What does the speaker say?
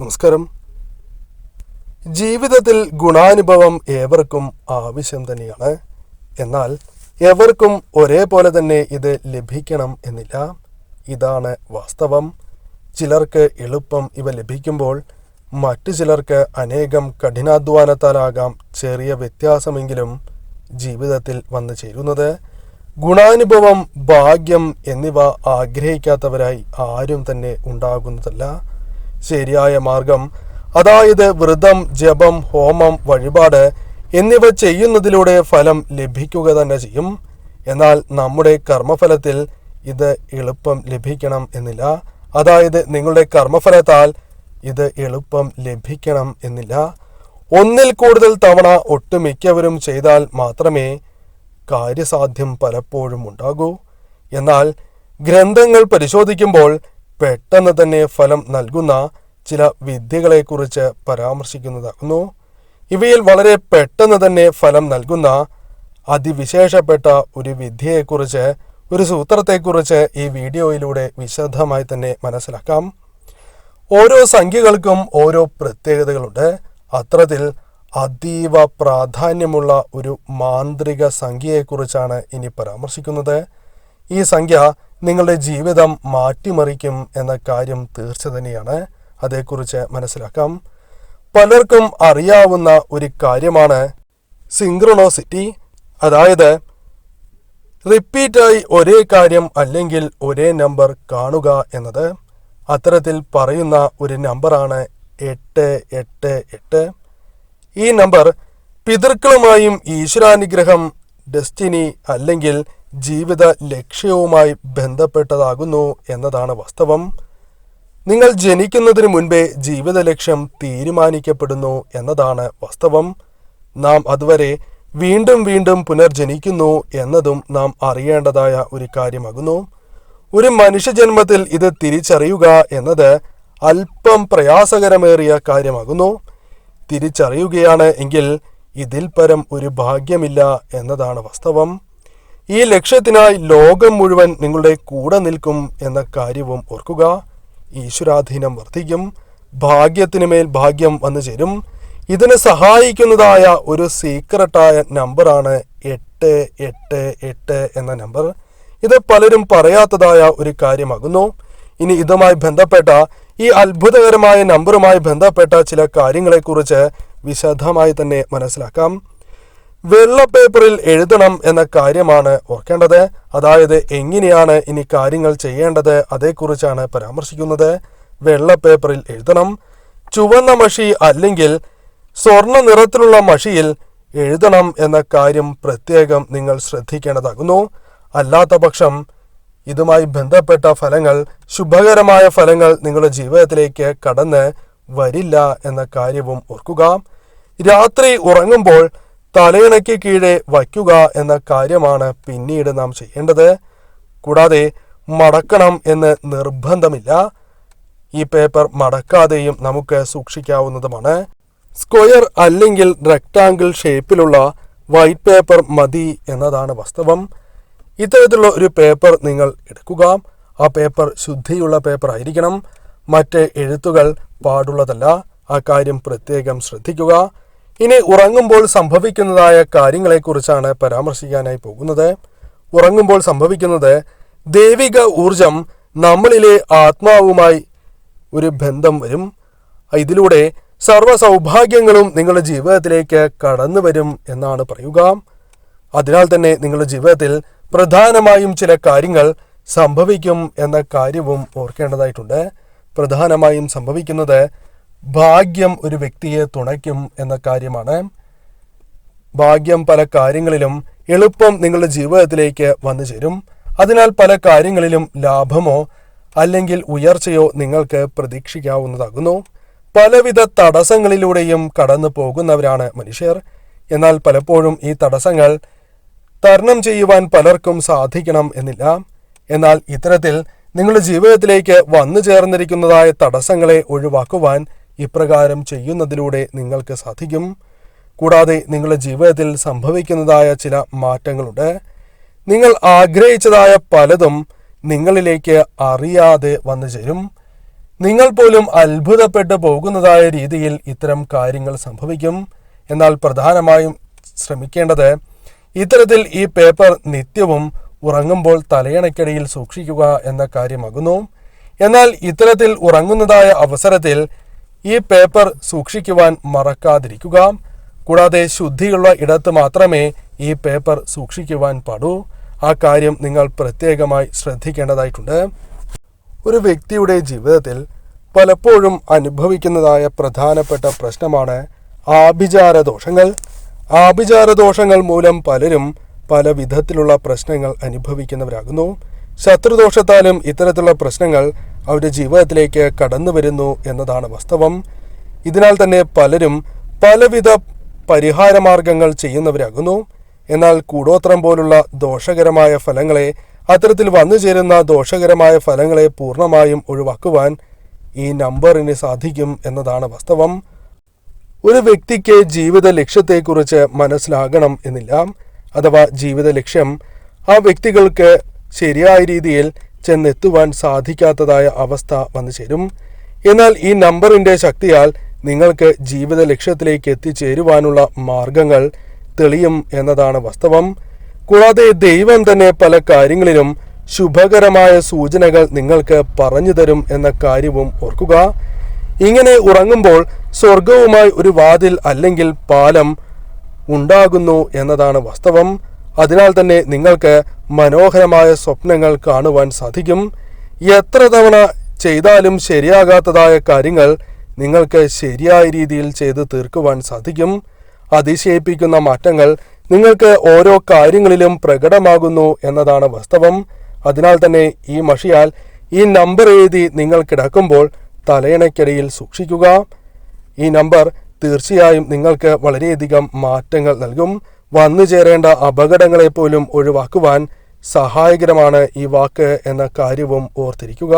നമസ്കാരം. ജീവിതത്തിൽ ഗുണാനുഭവം ഏവർക്കും ആവശ്യം തന്നെയാണ്. എന്നാൽ എവർക്കും ഒരേപോലെ തന്നെ ഇത് ലഭിക്കണം എന്നില്ല. ഇതാണ് വാസ്തവം. ചിലർക്ക് എളുപ്പം ഇവ ലഭിക്കുമ്പോൾ മറ്റു ചിലർക്ക് അനേകം കഠിനാധ്വാനത്താലാകാം ചെറിയ വ്യത്യാസമെങ്കിലും ജീവിതത്തിൽ വന്നു ചേരുന്നത്. ഗുണാനുഭവം ഭാഗ്യം എന്നിവ ആഗ്രഹിക്കാത്തവരായി ആരും തന്നെ ഉണ്ടാകുന്നതല്ല. ശരിയായ മാർഗം. അതായത് വ്രതം ജപം ഹോമം വഴിപാട് എന്നിവ ചെയ്യുന്നതിലൂടെ ഫലം ലഭിക്കുക തന്നെ ചെയ്യും. എന്നാൽ നമ്മുടെ കർമ്മഫലത്തിൽ ഇത് എളുപ്പം ലഭിക്കണം എന്നില്ല. അതായത് നിങ്ങളുടെ കർമ്മഫലത്താൽ ഇത് എളുപ്പം ലഭിക്കണം എന്നില്ല. ഒന്നിൽ കൂടുതൽ തവണ ഒട്ടുമിക്കവരും ചെയ്താൽ മാത്രമേ കാര്യസാധ്യം പലപ്പോഴും ഉണ്ടാകൂ. എന്നാൽ ഗ്രന്ഥങ്ങൾ പരിശോധിക്കുമ്പോൾ പെട്ടെന്ന് തന്നെ ഫലം നൽകുന്ന ചില വിദ്യകളെക്കുറിച്ച് പരാമർശിക്കുന്നതാകുന്നു ഇവയിൽ വളരെ പെട്ടെന്ന് തന്നെ ഫലം നൽകുന്ന അതിവിശേഷപ്പെട്ട ഒരു വിദ്യയെക്കുറിച്ച് ഒരു സൂത്രത്തെക്കുറിച്ച് ഈ വീഡിയോയിലൂടെ വിശദമായി തന്നെ മനസ്സിലാക്കാം. ഓരോ സംഖ്യകൾക്കും ഓരോ പ്രത്യേകതകളുണ്ട്. അത്തരത്തിൽ അതീവ പ്രാധാന്യമുള്ള ഒരു മാന്ത്രിക സംഖ്യയെക്കുറിച്ചാണ് ഇനി പരാമർശിക്കുന്നത്. ഈ സംഖ്യ നിങ്ങളുടെ ജീവിതം മാറ്റിമറിക്കും എന്ന കാര്യം തീർച്ച തന്നെയാണ്. അതേക്കുറിച്ച് മനസ്സിലാക്കാം. പലർക്കും അറിയാവുന്ന ഒരു കാര്യമാണ് സിങ്ക്രണോസിറ്റി. അതായത് റിപ്പീറ്റായി ഒരേ കാര്യം അല്ലെങ്കിൽ ഒരേ നമ്പർ കാണുക എന്നത്. അത്തരത്തിൽ പറയുന്ന ഒരു നമ്പറാണ് എട്ട് എട്ട് എട്ട്. ഈ നമ്പർ പിതൃക്കളുമായും ഈശ്വരാനുഗ്രഹം ഡെസ്റ്റിനി അല്ലെങ്കിൽ ജീവിത ലക്ഷ്യവുമായി ബന്ധപ്പെട്ടതാകുന്നു എന്നതാണ് വാസ്തവം. നിങ്ങൾ ജനിക്കുന്നതിന് മുൻപേ ജീവിത ലക്ഷ്യം തീരുമാനിക്കപ്പെടുന്നു എന്നതാണ് വാസ്തവം. നാം അതുവരെ വീണ്ടും വീണ്ടും പുനർജനിക്കുന്നു എന്നതും നാം അറിയേണ്ടതായ ഒരു കാര്യമാകുന്നു. ഒരു മനുഷ്യജന്മത്തിൽ ഇത് തിരിച്ചറിയുക എന്നത് അല്പം പ്രയാസകരമേറിയ കാര്യമാകുന്നു. തിരിച്ചറിയുകയാണ് എങ്കിൽ ഇതിൽ പരം ഒരു ഭാഗ്യമില്ല എന്നതാണ് വാസ്തവം. ഈ ലക്ഷ്യത്തിനായി ലോകം മുഴുവൻ നിങ്ങളുടെ കൂടെ നിൽക്കും എന്ന കാര്യവും ഓർക്കുക. ഈശ്വരാധീനം വർദ്ധിക്കും. ഭാഗ്യത്തിന് മേൽ ഭാഗ്യം വന്നു ചേരും. ഇതിനെ സഹായിക്കുന്നതായ ഒരു സീക്രട്ടായ നമ്പറാണ് എട്ട് എട്ട് എട്ട് എന്ന നമ്പർ. ഇത് പലരും പറയാത്തതായ ഒരു കാര്യമാകുന്നു. ഇനി ഇതുമായി ബന്ധപ്പെട്ട ഈ അത്ഭുതകരമായ നമ്പറുമായി ബന്ധപ്പെട്ട ചില കാര്യങ്ങളെക്കുറിച്ച് വിശദമായി തന്നെ മനസ്സിലാക്കാം. വെള്ള പേപ്പറിൽ എഴുതണം എന്ന കാര്യമാണ് ഓർക്കേണ്ടത്. അതായത് എങ്ങനെയാണ് ഇനി കാര്യങ്ങൾ ചെയ്യേണ്ടത് അതേക്കുറിച്ചാണ് പരാമർശിക്കുന്നത്. വെള്ള പേപ്പറിൽ എഴുതണം. ചുവന്ന മഷി അല്ലെങ്കിൽ സ്വർണ നിറത്തിലുള്ള മഷിയിൽ എഴുതണം എന്ന കാര്യം പ്രത്യേകം നിങ്ങൾ ശ്രദ്ധിക്കേണ്ടതാകുന്നു. അല്ലാത്ത പക്ഷം ഇതുമായി ബന്ധപ്പെട്ട ഫലങ്ങൾ ശുഭകരമായ ഫലങ്ങൾ നിങ്ങളുടെ ജീവിതത്തിലേക്ക് കടന്ന് വരില്ല എന്ന കാര്യവും ഓർക്കുക. രാത്രി ഉറങ്ങുമ്പോൾ തലയിണയ്ക്ക് കീഴെ വയ്ക്കുക എന്ന കാര്യമാണ് പിന്നീട് നാം ചെയ്യേണ്ടത്. കൂടാതെ മടക്കണം എന്ന് നിർബന്ധമില്ല. ഈ പേപ്പർ മടക്കാതെയും നമുക്ക് സൂക്ഷിക്കാവുന്നതുമാണ്. സ്ക്വയർ അല്ലെങ്കിൽ റെക്ടാങ്കിൾ ഷേപ്പിലുള്ള വൈറ്റ് പേപ്പർ മതി എന്നതാണ് വാസ്തവം. ഇത്തരത്തിലുള്ള ഒരു പേപ്പർ നിങ്ങൾ എടുക്കുക. ആ പേപ്പർ ശുദ്ധിയുള്ള പേപ്പർ ആയിരിക്കണം. മറ്റ് എഴുത്തുകൾ പാടുള്ളതല്ല. ആ കാര്യം പ്രത്യേകം ശ്രദ്ധിക്കുക. ഇനി ഉറങ്ങുമ്പോൾ സംഭവിക്കുന്നതായ കാര്യങ്ങളെക്കുറിച്ചാണ് പരാമർശിക്കാനായി പോകുന്നത്. ഉറങ്ങുമ്പോൾ സംഭവിക്കുന്നത് ദൈവിക ഊർജം നമ്മളിലെ ആത്മാവുമായി ഒരു ബന്ധം വരും. ഇതിലൂടെ സർവ സൗഭാഗ്യങ്ങളും നിങ്ങളുടെ ജീവിതത്തിലേക്ക് കടന്നു വരും എന്നാണ് പറയുക. അതിനാൽ തന്നെ നിങ്ങളുടെ ജീവിതത്തിൽ പ്രധാനമായും ചില കാര്യങ്ങൾ സംഭവിക്കും എന്ന കാര്യവും ഓർക്കേണ്ടതായിട്ടുണ്ട്. പ്രധാനമായും സംഭവിക്കുന്നത് ഭാഗ്യം ഒരു വ്യക്തിയെ തുണയ്ക്കും എന്ന കാര്യമാണ്. ഭാഗ്യം പല കാര്യങ്ങളിലും എളുപ്പം നിങ്ങളുടെ ജീവിതത്തിലേക്ക് വന്നു ചേരും. അതിനാൽ പല കാര്യങ്ങളിലും ലാഭമോ അല്ലെങ്കിൽ ഉയർച്ചയോ നിങ്ങൾക്ക് പ്രതീക്ഷിക്കാവുന്നതാകുന്നു. പലവിധ തടസ്സങ്ങളിലൂടെയും കടന്നു പോകുന്നവരാണ് മനുഷ്യർ. എന്നാൽ പലപ്പോഴും ഈ തടസ്സങ്ങൾ തരണം ചെയ്യുവാൻ പലർക്കും സാധിക്കണം എന്നില്ല. എന്നാൽ ഇത്തരത്തിൽ നിങ്ങളുടെ ജീവിതത്തിലേക്ക് വന്നു ചേർന്നിരിക്കുന്നതായ തടസ്സങ്ങളെ ഒഴിവാക്കുവാൻ ഇപ്രകാരം ചെയ്യുന്നതിലൂടെ നിങ്ങൾക്ക് സാധിക്കും. കൂടാതെ നിങ്ങളുടെ ജീവിതത്തിൽ സംഭവിക്കുന്നതായ ചില മാറ്റങ്ങളുണ്ട്. നിങ്ങൾ ആഗ്രഹിച്ചതായ പലതും നിങ്ങളിലേക്ക് അറിയാതെ വന്നു ചേരും. നിങ്ങൾ പോലും അത്ഭുതപ്പെട്ടു പോകുന്നതായ രീതിയിൽ ഇത്തരം കാര്യങ്ങൾ സംഭവിക്കും. എന്നാൽ പ്രധാനമായും ശ്രമിക്കേണ്ടത് ഇത്തരത്തിൽ ഈ പേപ്പർ നിത്യവും ഉറങ്ങുമ്പോൾ തലയണയ്ക്കടിയിൽ സൂക്ഷിക്കുക എന്ന കാര്യമാകുന്നു. എന്നാൽ ഇത്തരത്തിൽ ഉറങ്ങുന്നതായ അവസരത്തിൽ ഈ പേപ്പർ സൂക്ഷിക്കുവാൻ മറക്കാതിരിക്കുക. കൂടാതെ ശുദ്ധിയുള്ള ഇടത്ത് മാത്രമേ ഈ പേപ്പർ സൂക്ഷിക്കുവാൻ പാടൂ. ആ കാര്യം നിങ്ങൾ പ്രത്യേകമായി ശ്രദ്ധിക്കേണ്ടതായിട്ടുണ്ട്. ഒരു വ്യക്തിയുടെ ജീവിതത്തിൽ പലപ്പോഴും അനുഭവിക്കുന്നതായ പ്രധാനപ്പെട്ട പ്രശ്നമാണ് ആഭിചാര ദോഷങ്ങൾ ആഭിചാര ദോഷങ്ങൾ മൂലം പലരും പല വിധത്തിലുള്ള പ്രശ്നങ്ങൾ അനുഭവിക്കുന്നവരാകുന്നു. ശത്രുദോഷത്താലും ഇത്തരത്തിലുള്ള പ്രശ്നങ്ങൾ അവരുടെ ജീവിതത്തിലേക്ക് കടന്നു വരുന്നു എന്നതാണ് വാസ്തവം. ഇതിനാൽ തന്നെ പലരും പലവിധ പരിഹാരമാർഗങ്ങൾ ചെയ്യുന്നവരാകുന്നു. എന്നാൽ കൂടോത്രം പോലുള്ള ദോഷകരമായ ഫലങ്ങളെ അത്തരത്തിൽ വന്നു ചേരുന്ന ദോഷകരമായ ഫലങ്ങളെ പൂർണമായും ഒഴിവാക്കുവാൻ ഈ നമ്പറിന് സാധിക്കും എന്നതാണ് വാസ്തവം. ഒരു വ്യക്തിക്ക് ജീവിത ലക്ഷ്യത്തെക്കുറിച്ച് മനസ്സിലാകണം എന്നില്ല. അഥവാ ജീവിത ലക്ഷ്യം ആ വ്യക്തികൾക്ക് ശരിയായ രീതിയിൽ ചെന്നെത്തുവാൻ സാധിക്കാത്തതായ അവസ്ഥ വന്നു ചേരും. എന്നാൽ ഈ നമ്പറിന്റെ ശക്തിയാൽ നിങ്ങൾക്ക് ജീവിത ലക്ഷ്യത്തിലേക്ക് എത്തിച്ചേരുവാനുള്ള മാർഗങ്ങൾ തെളിയും എന്നതാണ് വാസ്തവം. കൂടാതെ ദൈവം തന്നെ പല കാര്യങ്ങളിലും ശുഭകരമായ സൂചനകൾ നിങ്ങൾക്ക് പറഞ്ഞു തരും എന്ന കാര്യവും ഓർക്കുക. ഇങ്ങനെ ഉറങ്ങുമ്പോൾ സ്വർഗവുമായി ഒരു വാതിൽ അല്ലെങ്കിൽ പാലം ഉണ്ടാകുന്നു എന്നതാണ് വാസ്തവം. അതിനാൽ തന്നെ നിങ്ങൾക്ക് മനോഹരമായ സ്വപ്നങ്ങൾ കാണുവാൻ സാധിക്കും. എത്ര തവണ ചെയ്താലും ശരിയാകാത്തതായ കാര്യങ്ങൾ നിങ്ങൾക്ക് ശരിയായ രീതിയിൽ ചെയ്ത് തീർക്കുവാൻ സാധിക്കും. അതിശയിപ്പിക്കുന്ന മാറ്റങ്ങൾ നിങ്ങൾക്ക് ഓരോ കാര്യങ്ങളിലും പ്രകടമാകുന്നു എന്നതാണ് വാസ്തവം. അതിനാൽ തന്നെ ഈ മഷിയാൽ ഈ നമ്പർ എഴുതി നിങ്ങൾ കിടക്കുമ്പോൾ തലയണയ്ക്കിടയിൽ സൂക്ഷിക്കുക. ഈ നമ്പർ തീർച്ചയായും നിങ്ങൾക്ക് വളരെയധികം മാറ്റങ്ങൾ നൽകും. വന്നു ചേരേണ്ട അപകടങ്ങളെപ്പോലും ഒഴിവാക്കുവാൻ സഹായകരമാണ് ഈ വാക്ക് എന്ന കാര്യവും ഓർത്തിരിക്കുക.